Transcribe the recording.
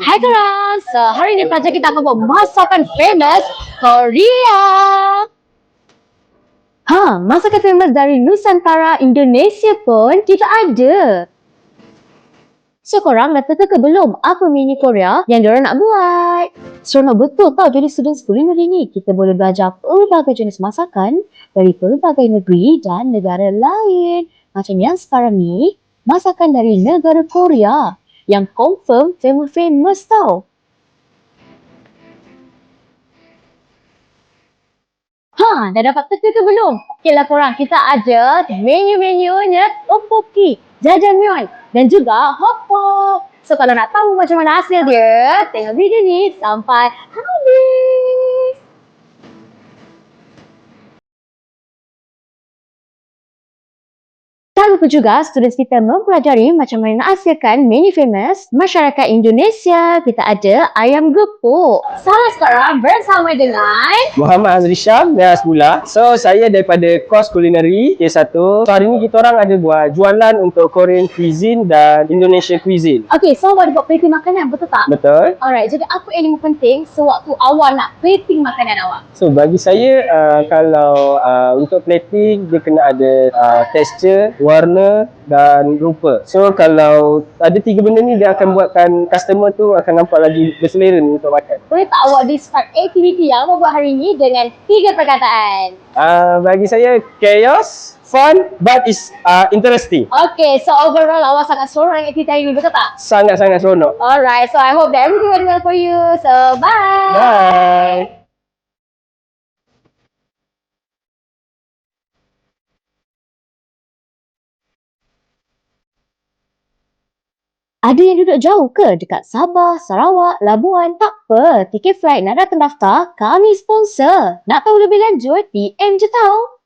Hai guys, so, hari ni pelajar kita akan buat masakan famous Korea. Ha, masakan famous dari Nusantara Indonesia pun kita ada. So korang dah teka ke belum apa menu Korea yang diorang nak buat? Seronok betul tau jadi student culinary ni. Kita boleh belajar pelbagai jenis masakan dari pelbagai negeri dan negara lain. Macam yang sekarang ni, masakan dari negara Korea yang confirm famous-famous tau. Ha, dah dapat teka ke belum? Okeylah korang, kita ada menu-menunya tteokbokki, jajangmyeon dan juga hotpot. So kalau nak tahu macam mana hasil dia, tengok video ni sampai Tak lupa juga students kita mempelajari macam mana nak hasilkan menu famous masyarakat Indonesia. Kita ada ayam gepuk. Salah sekarang bersama dengan Muhammad Azri Syam dan Asmula. So saya daripada kos kulineri K1. So hari ni kita orang ada buat jualan untuk Korean cuisine dan Indonesian cuisine. Okay, so awak buat plating makanan, betul tak? Betul? Alright, jadi apa yang penting sewaktu awak nak plating makanan awak? So bagi saya uh, kalau uh, untuk plating dia kena ada uh, texture, warna dan rupa. So kalau ada tiga benda ni dia akan buatkan customer tu akan nampak lagi berselera ni untuk makan. Boleh tak awak describe aktiviti yang awak buat hari ini dengan tiga perkataan? Uh, bagi saya chaos, fun but is uh, interesting. Okay, so overall awak sangat seronok dengan aktiviti hari ini, betul tak? Sangat-sangat seronok. Alright, so I hope that everything went well for you. So, bye! Bye. Ada yang duduk jauh ke dekat Sabah, Sarawak, Labuan? Tak apa, tiket flight nak datang daftar, kami sponsor. Nak tahu lebih lanjut, DM je tau.